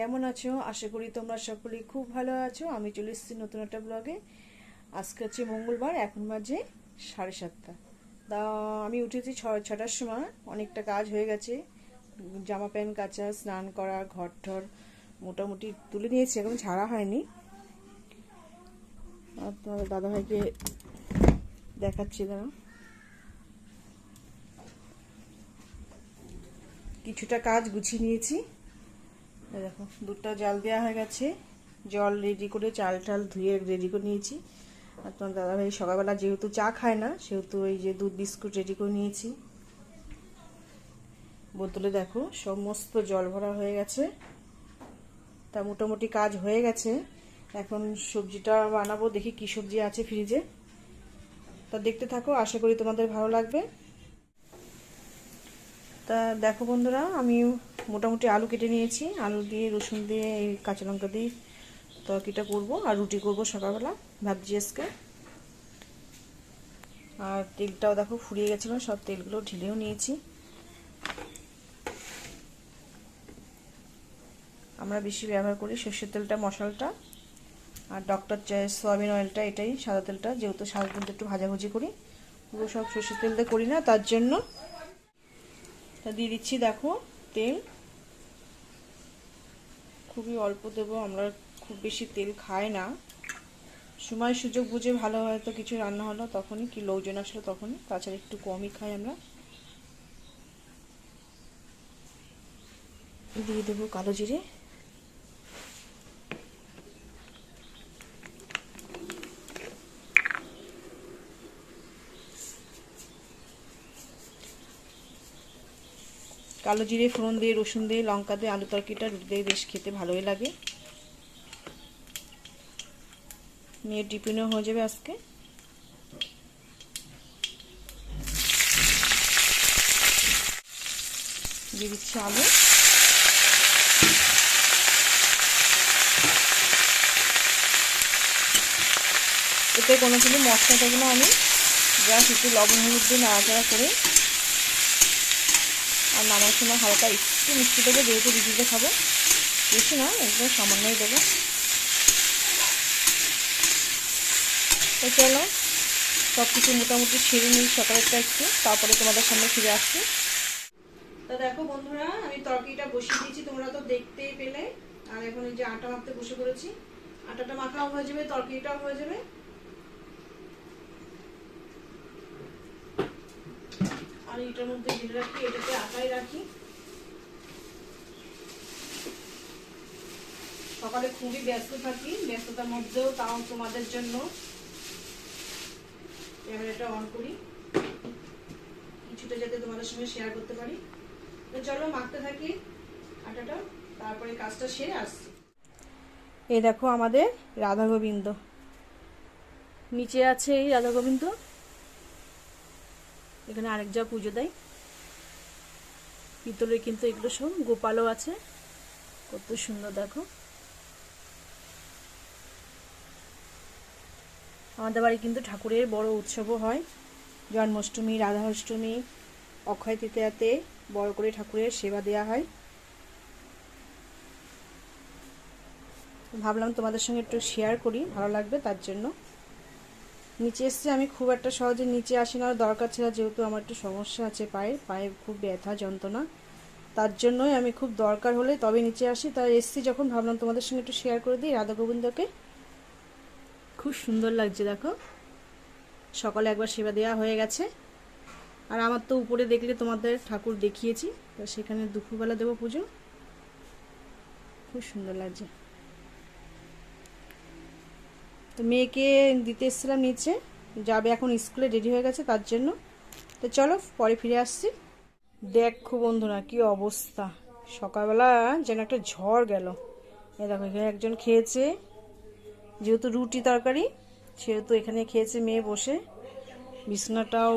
কেমন আছো? আশা করি তোমরা সকলেই খুব ভালো আছো। আমি চলে এসেছি নতুন একটা ব্লগে। আজকে হচ্ছে মঙ্গলবার, এখন বাজে সাড়ে সাতটা। তা আমি উঠেছি ছ ছটার সময়, অনেকটা কাজ হয়ে গেছে। জামা প্যান্ট কাচা, স্নান করা ঘর ঠর মোটামুটি তুলে নিয়েছি, এখন ছাড়া হয়নি। আর তোমাদের দাদাভাইকে দেখাচ্ছি দাঁড়া কিছুটা কাজ গুছিয়ে নিয়েছি। দেখো, দুধটা জাল দেওয়া হয়ে গেছে। জল রেডি করে চাল টাল ধুয়ে রেডি করে নিয়েছি। আর তোমার দাদাভাই সকালবেলা যেহেতু চা খায় না, সেহেতু এই যে দুধ বিস্কুট রেডি করে নিয়েছি। বোতলে দেখো, সমস্ত জল ভরা হয়ে গেছে। তা মোটামুটি কাজ হয়ে গেছে। এখন সবজিটা বানাবো, দেখি কি সবজি আছে ফ্রিজে তা দেখতে থাকো, আশা করি তোমাদের ভালো লাগবে। তা দেখো বন্ধুরা আমি মোটামুটি আলু কেটে নিয়েছি। আলু দিয়ে, রসুন দিয়ে কাঁচা লঙ্কা দিয়ে তরকারিটা করব আর রুটি করব সকালবেলা ভাবছি আজকে। আর তেলটাও দেখো ফুরিয়ে গেছিল, সব তেলগুলো ঢিলেও নিয়েছি। আমরা বেশি ব্যবহার করি সর্ষের তেলটা, মশলাটা। আর ডক্টর চয়েস সয়াবিন অয়েলটা, এটাই সাদা তেলটা, যেহেতু সাদা তেলটা একটু ভাজাভুজি করি। পুরো সব সর্ষের তেল করি না, তার জন্য তা দিয়ে দিচ্ছি, দেখো। তেল। খুবই অল্প দেবো, আমরা খুব বেশি তেল খাই না। সময় সুযোগ বুঝে ভালো হয়তো কিছু রান্না হলো তখনই, কি লোকজন আসলো তখনই, তাছাড়া একটু কমই খাই আমরা। দিয়ে দেবো কালো জিরে। কালো জিরে, ফোড়ন দিয়ে, রসুন দিয়ে, লঙ্কা দিয়ে, আলু তরকারিটা রুটি দিয়ে বেশ খেতে ভালোই লাগে। মেয়ের টিফিনও হয়ে যাবে আজকে। দিয়ে দিচ্ছি আলু। এতে কোনো কিছু মশলা থাকবে না আমি। জাস্ট একটু লবণ, হলুদ দিয়ে নাড়াচাড়া করে আর নামার সময় হালকা একটু মিষ্টি দেবো, যেহেতু রুটিতে খাব। বেশি না একদম সামান্যই দেবো। তো চলো সব কিছু মোটামুটি ছেড়ে নিই সকালেরটা একটু, তারপরে তোমাদের সামনে ফিরে আসছি। তো দেখো বন্ধুরা, আমি তরকারিটা বসিয়ে দিয়েছি, তোমরা তো দেখতেই পেলে। আর এখন এই যে আটা মাখতে বসে পড়েছি, আটাটা মাখাও হয়ে যাবে, তরকারিটাও হয়ে যাবে। আর এটার মধ্যে ঢেলে রাখি এটাতে আটাই রাখি। সকালে খুবই ব্যস্ত থাকি, ব্যস্ততার মধ্যেও তাও তোমাদের জন্য ক্যামেরাটা অন করি। কিছুটা যাতে তোমাদের সঙ্গে শেয়ার করতে পারি। তো চলো, মাখতে থাকি আটাটা, তারপরে কাজটা সেরে আসছি। এই দেখো আমাদের রাধা গোবিন্দ নিচে আছে এই রাধা গোবিন্দ এখানে আরেক যা পুজো দেয়। পিতলে কিন্তু এগুলো সব গোপালও আছে। কত সুন্দর, দেখো। আমাদের বাড়ি কিন্তু ঠাকুরের বড় উৎসবও হয়। জন্মাষ্টমী, রাধাষ্টমী, অক্ষয় তৃতীয়াতে বড় করে ঠাকুরের সেবা দেওয়া হয়। ভাবলাম তোমাদের সঙ্গে একটু শেয়ার করি, ভালো লাগবে তার জন্য। নিচে এসছে, আমি খুব একটা সহজে নিচে আসি না, দরকার ছিল যেহেতু আমার একটু সমস্যা আছে পায়ে পায়ে খুব ব্যথা, যন্ত্রণা। তার জন্যই আমি খুব দরকার হলে তবে নিচে আসি। তাই এসছি যখন, ভাবলাম তোমাদের সঙ্গে একটু শেয়ার করে দিই, রাধা গোবিন্দকে। খুব সুন্দর লাগছে, দেখো। সকালে একবার সেবা দেওয়া হয়ে গেছে। আর আমার তো উপরে দেখলে তোমাদের ঠাকুর দেখিয়েছি, তো সেখানে দুপুরবেলা দেবো পুজো। খুব সুন্দর লাগছে। তো মেয়েকে দিতে এসেছিলাম নিচে, যাবে এখন স্কুলে, রেডি হয়ে গেছে তার জন্য। তো চলো, পরে ফিরে আসছি। দেখো বন্ধুরা, কি অবস্থা। সকালবেলা যেন একটা ঝড় গেল। এ দেখো, এখানে একজন খেয়েছে, যেহেতু রুটি তরকারি, সেহেতু এখানে খেয়েছে মেয়ে বসে। বিছনাটাও,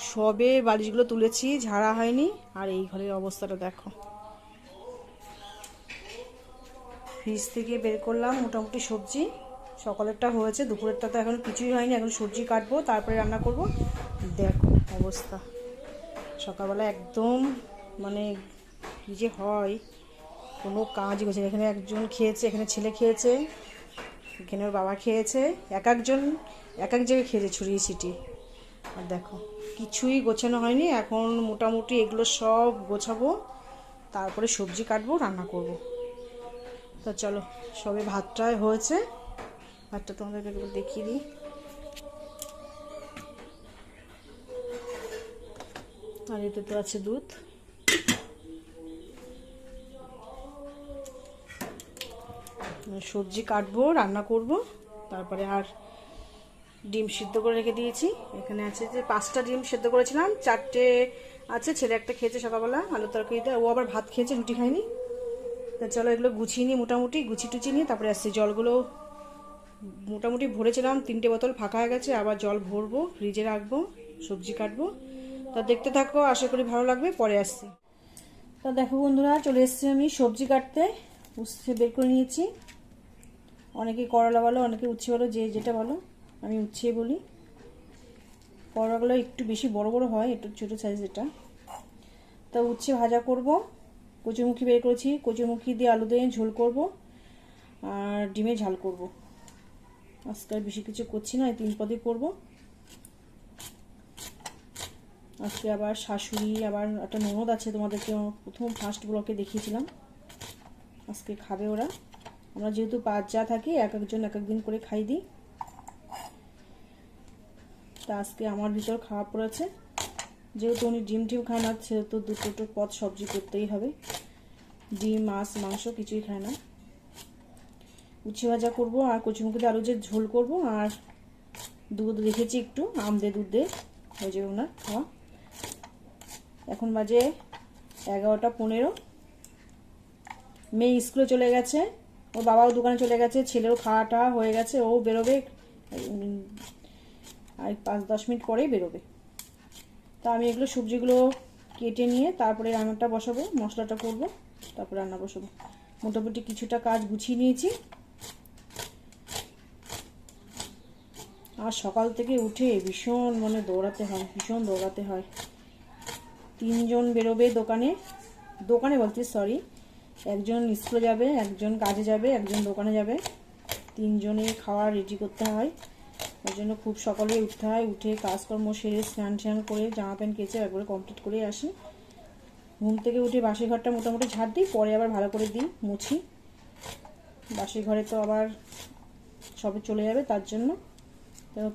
সবে বালিশগুলো তুলেছি, ঝাড়া হয়নি। আর এই ঘরের অবস্থাটা দেখো। ফ্রিজ থেকে বের করলাম, মোটামুটি সবজি। সকালেরটা হয়েছে, দুপুরেরটা তো এখন কিছুই হয়নি, এখন সবজি কাটবো, তারপরে রান্না করব। দেখো অবস্থা। সকালবেলা একদম মানে কী যে হয়, কোনো কাজই করছে। এখানে একজন খেয়েছে, এখানে ছেলে খেয়েছে, এখানে ওর বাবা খেয়েছে, এক একজন, এক এক জায়গায় খেয়েছে ছড়িয়ে ছিটিয়ে। আর দেখো, কিছুই গোছানো হয়নি, এখন মোটামুটি এগুলো সব গোছাবো, তারপরে সবজি কাটবো, রান্না করব। তো চলো, সবে ভাতটা হয়েছে। ভাতটা তোমাদেরকে একবার দেখিয়ে দিই। আর এতে তো আছে দুধ। সবজি কাটবো, রান্না করব। তারপরে আর ডিম সিদ্ধ করে রেখে দিয়েছি। এখানে আছে যে পাঁচটা ডিম সিদ্ধ করেছিলাম, চারটে আছে, ছেলে একটা খেয়েছে সকালবেলা আলু তরকারিতে ও আবার ভাত খেয়েছে, রুটি খায়নি। তা চলো এগুলো গুছিয়ে নিই মোটামুটি গুছি টুচি নিয়ে, তারপরে আসছি। জলগুলো মোটামুটি ভরেছিলাম, তিনটে বোতল ফাঁকা হয়ে গেছে, আবার জল ভরবো, ফ্রিজে রাখব, সবজি কাটবো। তা দেখতে থাকো, আশা করি ভালো লাগবে, পরে আসছি। তা দেখো বন্ধুরা, চলে এসেছি আমি সবজি কাটতে। উচ্ছে বের করে নিয়েছি। অনেকে করলা বলো, অনেকে উচ্ছে বলো, যে যেটা বলো, আমি উচ্ছে বলি। করলাগুলো একটু বেশি বড় বড় হয়, একটু ছোটো সাইজ এটা। তা উচ্ছে ভাজা করব। কচুমুখি বের করেছি, কচুমুখি দিয়ে আলু দিয়ে ঝোল করব, আর ডিমে ঝাল করব। আজকে আর বেশি কিছু করছি না, এই তিন পদই করব। আজকে আবার শাশুড়ি, আবার একটা ননদ আছে তোমাদেরকে প্রথম ফার্স্ট ব্লকে দেখিয়েছিলাম। আজকে খাবে ওরা। আমরা যেহেতু পাঁচ যা থাকি, এক একজন এক একদিন করে খাই দিই। তা আজকে আমার ভিতর খাওয়া পড়েছে। যেহেতু উনি ডিম টিম খায় না, সেহেতু দুটো পদ সবজি করতেই হবে। ডিম, মাছ, মাংস কিছুই খায় না। উচ্ছে ভাজা করব আর কচুমুখি আলু যে ঝোল করব আর দুধ রেখেছি একটু, আম দিয়ে দুধ দিয়ে হয়ে যাবে ওনার খাওয়া। এখন বাজে এগারোটা পনেরো। মেয়ে স্কুলে চলে গেছে, ওর বাবাও দোকানে চলে গেছে, ছেলেও খাওয়াটা হয়ে গেছে, ও বেরোবে আর পাঁচ দশ মিনিট পরেই বেরোবে। তা আমি এগুলো সবজিগুলো কেটে নিয়ে তারপরে রান্নাটা বসাবো, মশলাটা করব, তারপরে রান্না বসাবো। মোটামুটি কিছুটা কাজ গুছিয়ে নিয়েছি। আর সকাল থেকে উঠে ভীষণ মানে দৌড়াতে হয়, ভীষণ দৌড়াতে হয়। তিনজন বেরোবে দোকানে। দোকানে বলছি সরি একজন স্কুলে যাবে, একজন কাজে যাবে, একজন দোকানে যাবে। তিনজনে খাওয়া রেডি করতে হয়। ওই জন্য খুব সকালে উঠতে হয়, উঠে কাজকর্ম সেরে স্নান স্নান করে জামা প্যান্ট কেচে একবারে কমপ্লিট করে আসি। ঘুম থেকে উঠে বাসি ঘরটা মোটামুটি ঝাড় দিই, পরে আবার ভালো করে দিই, মুছি। বাসি ঘরে তো আবার সবে চলে যাবে, তার জন্য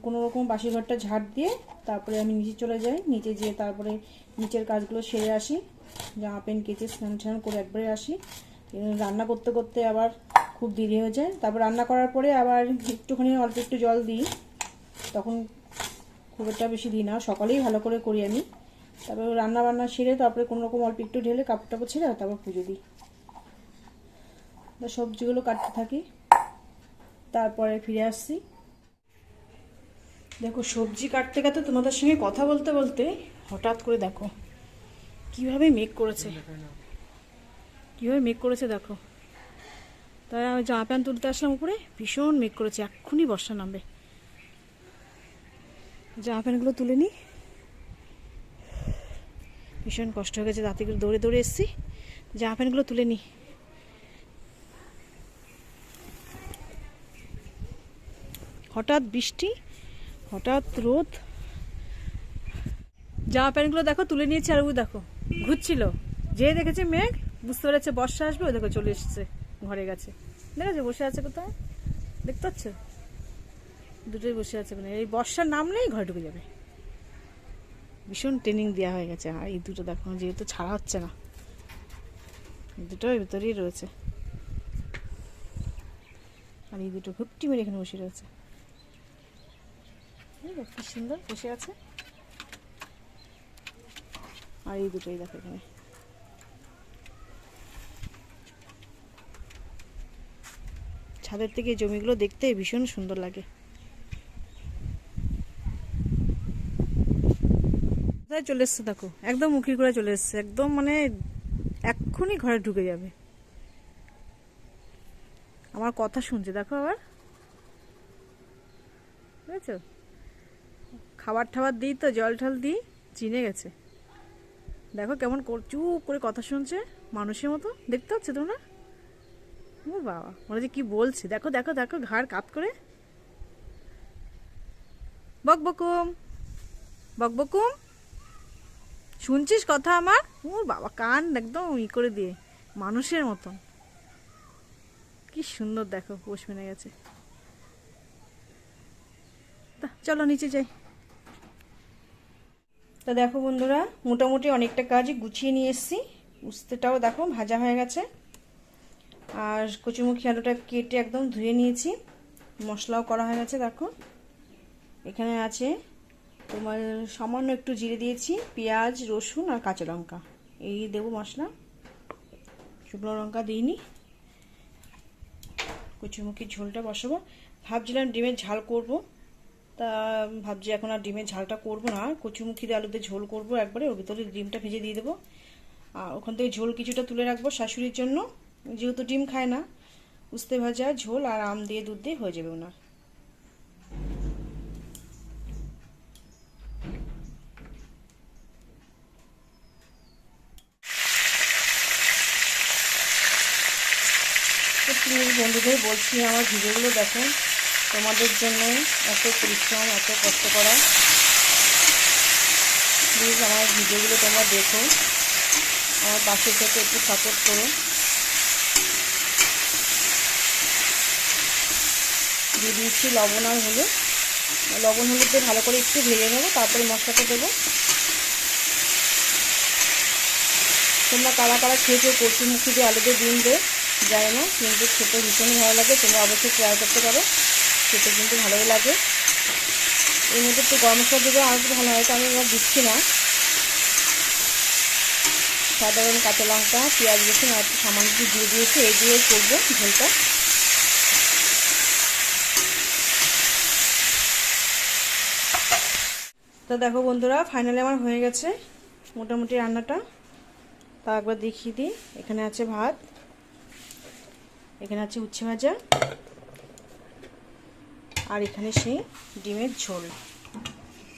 কোনো রকম বাসি ঘরটা ঝাড় দিয়ে তারপরে আমি নিচে চলে যাই। নিচে যেয়ে তারপরে নিচের কাজগুলো সেরে আসি। জামা প্যান্ট কেচে স্নান স্নান করে একবারে আসি। রান্না করতে করতে আবার খুব দেরি হয়ে যায়। তারপর রান্না করার পরে আবার একটুখানি অল্প একটু জল দিই। তখন খুব একটা বেশি দিই না। সকালেই ভালো করে করি আমি। তারপর রান্না বান্না সেরে তারপরে কোনো রকম অল্প একটু ঢেলে কাপড় টাপড় ছেড়ে তারপর পুজো দিই। সবজিগুলো কাটতে থাকি। তারপরে ফিরে আসছি। দেখো, সবজি কাটতে কাটতে তোমাদের সঙ্গে কথা বলতে বলতে হঠাৎ করে দেখো, কীভাবে মেঘ করেছে। কীভাবে মেঘ করেছে দেখো। তাই আমি জামা প্যান্ট তুলতে আসলাম উপরে, ভীষণ মেঘ করেছে, এক্ষুনি বর্ষা নামবে। জামা প্যান্টগুলো তুলে নিই ভীষণ কষ্ট হয়ে গেছে করে দৌড়ে দৌড়ে এসেছি। জামা প্যান্টগুলো তুলে নিই হঠাৎ বৃষ্টি হঠাৎ রোদ। জামা প্যান্টগুলো দেখো, তুলে নিয়েছে আর ও দেখো, ঘুরছিল। যে দেখেছে মেঘ, বুঝতে পেরেছে বর্ষা আসবে ওই দেখো চলে এসেছে, ঘরে গেছে। দেখেছ, বসে আছে কোথায়? দেখতে পাচ্ছ? দুটোই বসে আছে মানে এই বর্ষার নামলেই ঘরে ঢুকে যাবে। ভীষণ ট্রেনিং দেওয়া হয়ে গেছে, আর এই দুটো দেখো, যেহেতু ছাড়া হচ্ছে না। এই দুটো এর ভিতরেই রয়েছে। আর এই দুটো ঘুপটি মেরে এখানে বসে রয়েছে। কি সুন্দর, বসে আছে। আর এই দুটোই দেখো এখানে। ছাদের থেকে জমিগুলো দেখতে ভীষণ সুন্দর লাগে। চলে এসছে দেখো? একদম মুখি করে চলে এসছে। একদম মানে এক্ষুনি ঘরে ঢুকে যাবে। আমার কথা শুনছে, দেখো আবার। বুঝেছ? খাবার টাবার দিই তো জল টল দিই, চিনে গেছে। দেখো কেমন চুপ করে কথা শুনছে মানুষের মতো। দেখতে পাচ্ছ তোমরা? ও বাবা মনে হচ্ছে কি বলছি। দেখো দেখো দেখো, ঘাড় কাত করে। বক, বকুম বক, বকুম। শুনছিস কথা আমার? ও বাবা, কান একদম ই করে দিয়ে, মানুষের মতন কি সুন্দর দেখো, পোষ মেনে গেছে। চলো নিচে যাই। তা দেখো বন্ধুরা, মোটামুটি অনেকটা কাজই গুছিয়ে নিয়ে এসেছি। উস্তেটাও দেখো ভাজা হয়ে গেছে। আর কচুমুখী আলুটা কেটে একদম ধুয়ে নিয়েছি। মশলাও করা হয়ে গেছে দেখো। এখানে আছে তোমার সামান্য একটু জিরে দিয়েছি, পেঁয়াজ, রসুন আর কাঁচা লঙ্কা। এই দেবো মশলা। শুকনো লঙ্কা দিইনি। কচুমুখির ঝোলটা বসাবো। ভাবছিলাম ডিমের ঝাল করব। তা ভাবছি এখন আর ডিমের ঝালটা করব না, কচুমুখি দিয়ে আলুতে ঝোল করব, একবারে ওর ভিতরে ডিমটা ভেজে দিয়ে দেবো। আর ওখান থেকে ঝোল কিছুটা তুলে রাখব শাশুড়ির জন্য, যেহেতু ডিম খায় না। উস্তে ভাজা, ঝোল আর আম দিয়ে দুধ দিয়ে হয়ে যাবে ওনার। বন্ধুদের বলছি, আমার ভিডিওগুলো দেখুন। তোমাদের জন্য এত পরিশ্রম, এত কষ্ট করা। প্লিজ আমার ভিডিওগুলো তোমরা দেখো। আমার পাশে থেকে একটু সাপোর্ট করো। দিয়ে দিচ্ছি লবণ আর হলুদ। লবণ হলুদ দিয়ে ভালো করে একটু ভেজে নেব, তারপরে মশলাটা দেবো। তোমরা কারা কারা খেয়েছো কচুমুখি দিয়ে আলুতে ডিম দিয়ে যায় না কিন্তু খেতে ভীষণই ভালো লাগে। তোমরা অবশ্যই ট্রাই করতে পারো। খেতে কিন্তু ভালোই লাগে। এর মধ্যে একটু গরম মশলা দেবে আর একটু ভালো হয় আমি এবার দিচ্ছি না। সাধারণ কাঁচা লঙ্কা, পেঁয়াজ, রসুন আর একটু সামান্য একটু দিয়ে দিয়েছি, এই দিয়ে করব ঝোলটা। তো দেখো বন্ধুরা ফাইনালি আমার হয়ে গেছে মোটামুটি রান্নাটা। তা একবার দেখিয়ে দিই, এখানে আছে ভাত, এখানে আছে উচ্ছে ভাজা। আর এখানে সেই ডিমের ঝোল।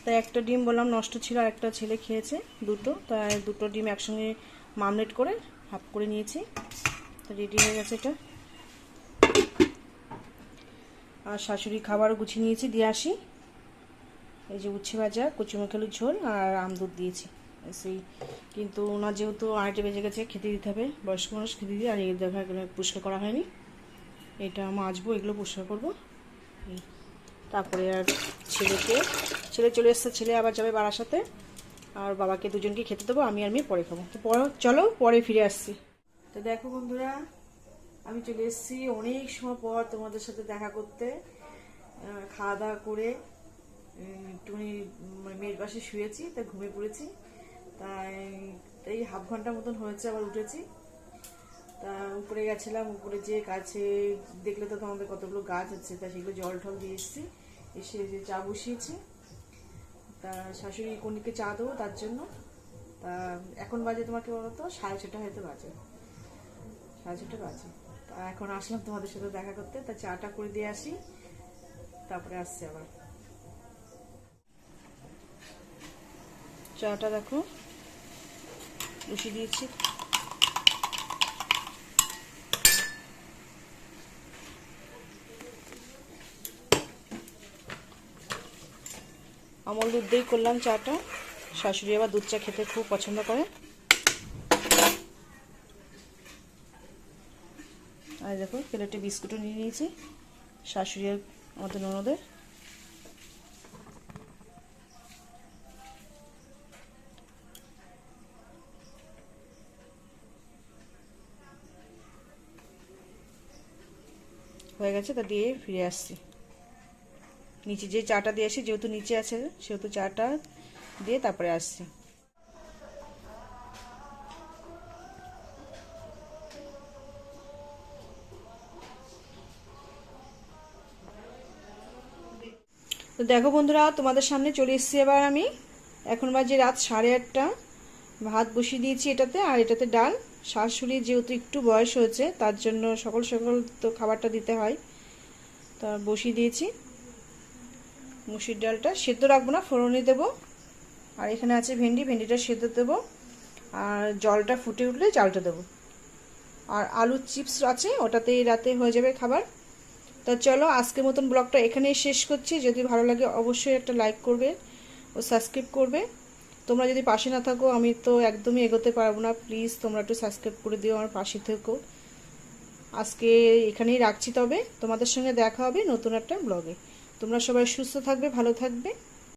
তাই একটা ডিম বললাম নষ্ট ছিল, আর একটা ছেলে খেয়েছে দুটো। তাই দুটো ডিম একসঙ্গে মামলেট করে হাফ করে নিয়েছি। তো রেডি হয়ে গেছে এটা। আর শাশুড়ি খাবারও গুছিয়ে নিয়েছি, দিয়ে আসি। এই যে উচ্ছে ভাজা কচুমুখালুর ঝোল আর আম দুধ দিয়েছি। সেই কিন্তু ওনার যেহেতু আড়াইটে বেজে গেছে, খেতে দিতে হবে। বয়স্ক মানুষ খেতে দিই আর এই দেখা এগুলো পরিষ্কার করা হয়নি। এটা মাজবো এগুলো পরিষ্কার করব। তারপরে আর ছেলেকে, ছেলে চলে এসছে, ছেলে আবার যাবে বাড়ার সাথে। আর বাবাকে দুজনকে খেতে দেবো, আমি আর মেয়ে পরে খাব। তো চলো পরে ফিরে আসছি। তো দেখো বন্ধুরা, আমি চলে এসেছি অনেক সময় পর তোমাদের সাথে দেখা করতে। খাওয়া দাওয়া করে একটুখানি মানে মেয়ের পাশে শুয়েছি তা ঘুমিয়ে পড়েছি। তাই এই হাফ ঘণ্টা মতন হয়েছে, আবার উঠেছি। তা উপরে গেছিলাম, উপরে যে কাছে দেখলে তো তোমাদের কতগুলো গাছ আছে, তা সেগুলো জল ঠল দিয়ে এসেছি। এসে যে চা বসিয়েছি। তা শাশুড়ি কনিকে চা দেবো তার জন্য। তা এখন বাজে তোমাকে বলো তো? সাড়ে ছটা হয়তো বাজে। সাড়ে ছটা বাজে। তা এখন আসলাম তোমাদের সাথে দেখা করতে। তা চাটা করে দিয়ে আসি। তারপরে আসছে আবার। চাটা দেখো। বসিয়ে দিয়েছি। আমল দুধ দিয়েই করলাম চাটা। শাশুড়ি আবার দুধ চা খেতে খুব পছন্দ করে। আর দেখো, প্লেটে বিস্কুটও নিয়ে নিয়েছি শাশুড়ি আর আমাদের ননদের হয়ে গেছে, তা দিয়ে ফিরে আসছি। নিচে যে চাটা দিয়ে আসি, যেহেতু নিচে আছে, সেহেতু চাটা দিয়ে তারপরে আসছি। তো দেখো বন্ধুরা, তোমাদের সামনে চলে এসেছি এবার আমি। এখন বাজে রাত সাড়ে আটটা। ভাত বসিয়ে দিয়েছি এটাতে, আর এটাতে ডাল। শাশুড়ি যেহেতু একটু বয়স হয়েছে, তার জন্য সকল সকল তো খাবারটা দিতে হয়। তা বসিয়ে দিয়েছি। মুসির ডালটা সেদ্ধ রাখব না ফোড়নে দেবো। আর এখানে আছে ভেন্ডি, ভেন্ডিটা সেদ্ধ দেবো। আর জলটা ফুটে উঠলে চালটা দেবো। আর আলুর চিপস আছে, ওটাতেই রাতে হয়ে যাবে খাবার। তো চলো, আজকের মতন ব্লগটা এখানেই শেষ করছি। যদি ভালো লাগে অবশ্যই একটা লাইক করবে ও সাবস্ক্রাইব করবে। তোমরা যদি পাশে না থাকো, আমি তো একদমই এগোতে পারব না। প্লিজ, তোমরা একটু সাবস্ক্রাইব করে দিও আমার পাশে থেকো। আজকে এখানেই রাখছি তবে। তোমাদের সঙ্গে দেখা হবে নতুন একটা ব্লগে। তোমরা সবাই সুস্থ থাকবে ভালো থাকবে।